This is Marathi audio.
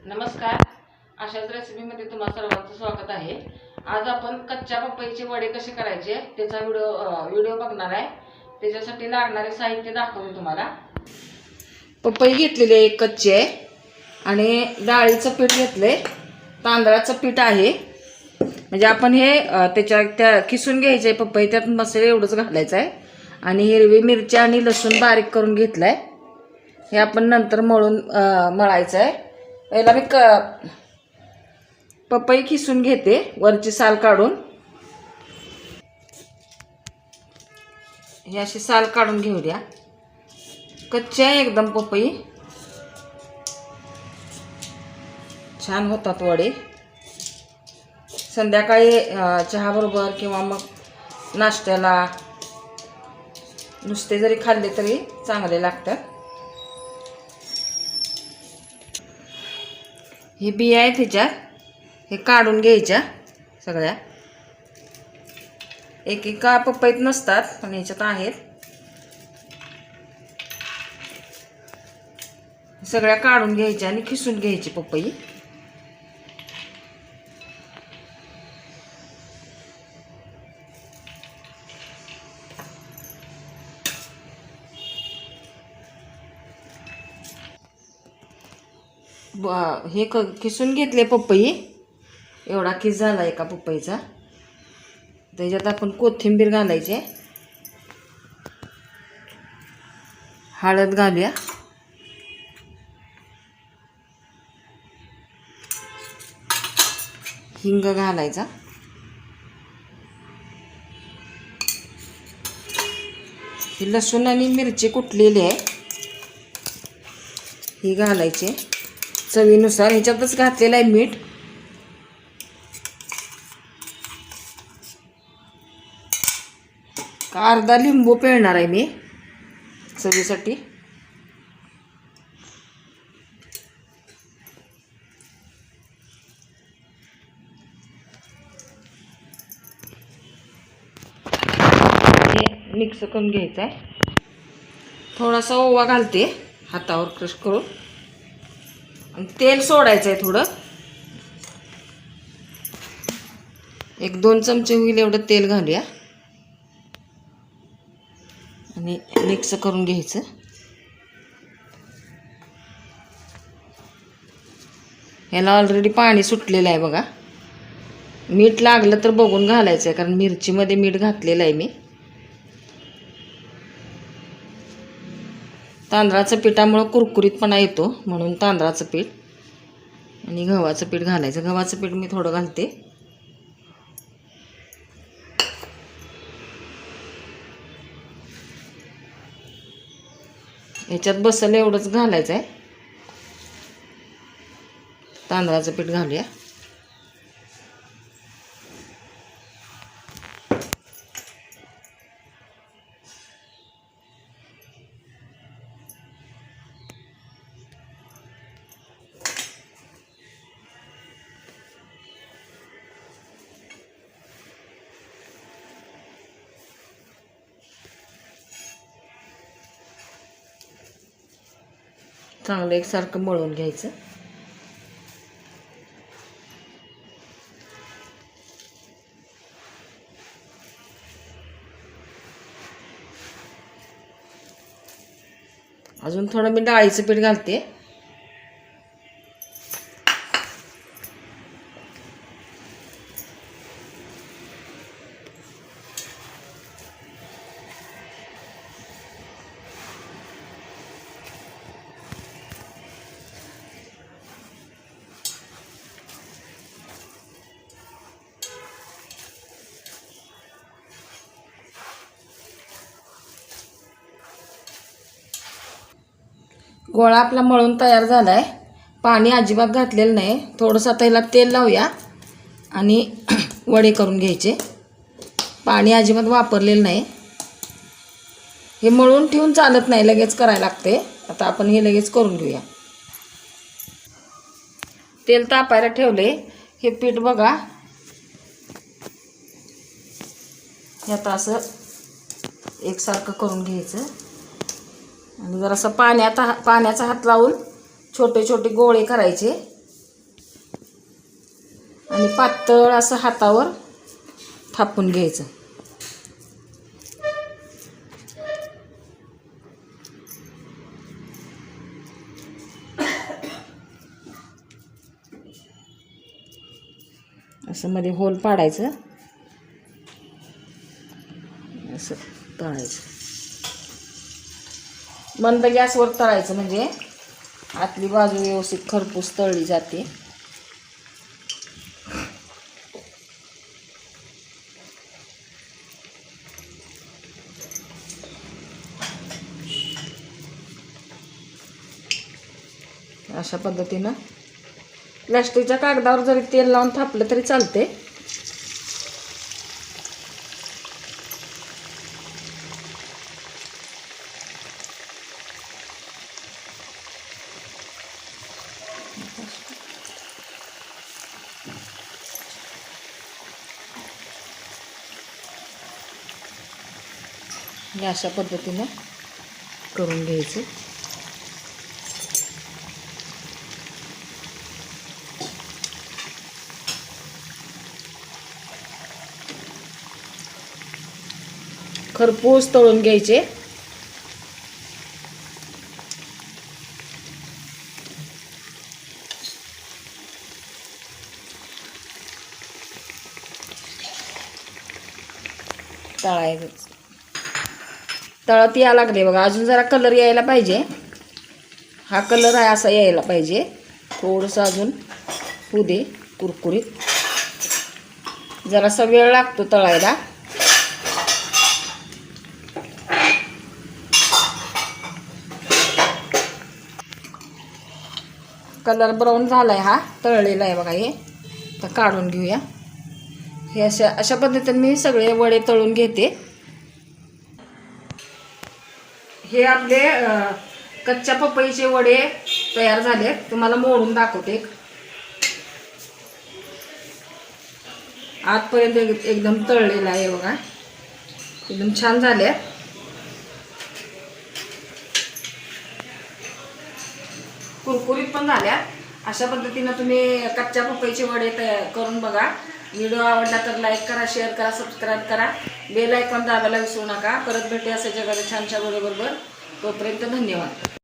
नमस्कार. अशाच रेसिपीमध्ये तुम्हाला सर्वांचं स्वागत आहे. आज आपण कच्च्या पपईचे वडे कसे करायचे त्याचा व्हिडिओ व्हिडिओ बघणार आहे. त्याच्यासाठी लागणारे साहित्य दाखवते तुम्हाला. पपई घेतलेली आहे एक कच्ची आहे आणि डाळीचं पीठ घेतलंय. तांदळाचं पीठ आहे. म्हणजे आपण हे त्याच्या त्या किसून घ्यायचं आहे पपई त्यात मसाले एवढंच घालायचं आहे आणि हिरवी मिरची आणि लसूण बारीक करून घेतलं आहे हे आपण नंतर मळून मळायचं आहे याला मी क पपई खिसून घेते वरची साल काढून. ही अशी साल काढून घेऊ द्या कच्ची आहे एकदम पपई. छान होतात वडे. संध्याकाळी चहाबरोबर किंवा मग नाश्त्याला नुसते जरी खाल्ले तरी चांगले लागतात. हे बिया आहे त्याच्यात हे काढून घ्यायच्या सगळ्या. एक एका पपईत नसतात पण ह्याच्यात आहेत. सगळ्या काढून घ्यायच्या आणि खिसून घ्यायची पपई. हे क किसून घेतले पपई. एवढा किस झाला एका पपईचा. त्याच्यात आपण कोथिंबीर घालायची. आहे. हळद घालूया. हिंग घालायचा. ही लसूण आणि मिरची कुटलेली आहे ही घालायची. चवीनुसार ह्याच्यातच घातलेलं आहे मीठ. का अर्धा लिंबू पिळणार आहे मी चवीसाठी. मिक्स करून घ्यायचं आहे थोडासा ओवा घालते हातावर क्रश करून. तेल सोडायचं आहे थोडं. एक दोन चमचे होईल एवढं तेल घालूया. आणि मिक्स करून घ्यायचं. ह्याला ऑलरेडी पाणी सुटलेलं आहे बघा. मीठ लागलं तर बघून घालायचं आहे कारण मिरचीमध्ये मीठ घातलेलं आहे मी. तांदळाचं पिठामुळं कुरकुरीतपणा येतो म्हणून तांदळाचं पीठ आणि गव्हाचं पीठ घालायचं. गव्हाचं पीठ मी थोडं घालते. ह्याच्यात बसल एवढंच घालायचं आहे तांदळाचं पीठ घालूया. चांगलं एकसारखं मळून घ्यायचं. अजून थोडं मी डाळीचं पीठ घालते. गोळा आपला मळून तयार झाला आहे पाणी अजिबात घातलेलं नाही. थोडंसं आता ह्याला तेल लावूया आणि वडे करून घ्यायचे. पाणी अजिबात वापरलेलं नाही. हे मळून ठेवून चालत नाही लगेच करायला लागते. आता आपण हे लगेच करून घेऊया. तेल तापायला ठेवले. हे पीठ बघा. हे आता असं एकसारखं करून घ्यायचं. आणि जरासं पाण्यात हा- पाण्याचा हात लावून छोटे छोटे गोळे करायचे. आणि पातळ असं हातावर थापून घ्यायचं. असं मध्ये होल पाडायचं. असं पाडायचं. मंद गॅसवर तळायचं म्हणजे आतली बाजू व्यवस्थित खरपूस तळली जाते. अशा पद्धतीनं प्लॅस्टिकच्या कागदावर जरी तेल लावून थापलं तरी चालते हे अशा पद्धतीनं करून घ्यायचं. खरपूस तळून घ्यायचे. तळायचं तळत या लागले. बघा अजून जरा कलर यायला पाहिजे. हा कलर आहे असा यायला पाहिजे. थोडंसं अजून होऊ दे कुरकुरीत. जरासा वेळ लागतो तळायला. कलर ब्राऊन झाला आहे हा तळलेला आहे बघा हे. तर काढून घेऊया. हे अशा अशा पद्धतीने मी सगळे वडे तळून घेते. हे आपले कच्च्या पपईचे वडे तयार झाले तुम्हाला मोडून दाखवते आतपर्यंत एकदम तळलेला आहे बघा. एकदम छान झाले. कुरकुरीत पण झाल्या. अशा पद्धतीनं तुम्ही कच्च्या पपईचे वडे तयार करून बघा. व्हिडिओ आवडला तर लाईक करा शेअर करा सबस्क्राईब करा. बेल आयकॉन दाबायला विसरू नका. परत भेटूया असे जगाच्या छानशा बरोबर. तोपर्यंत धन्यवाद.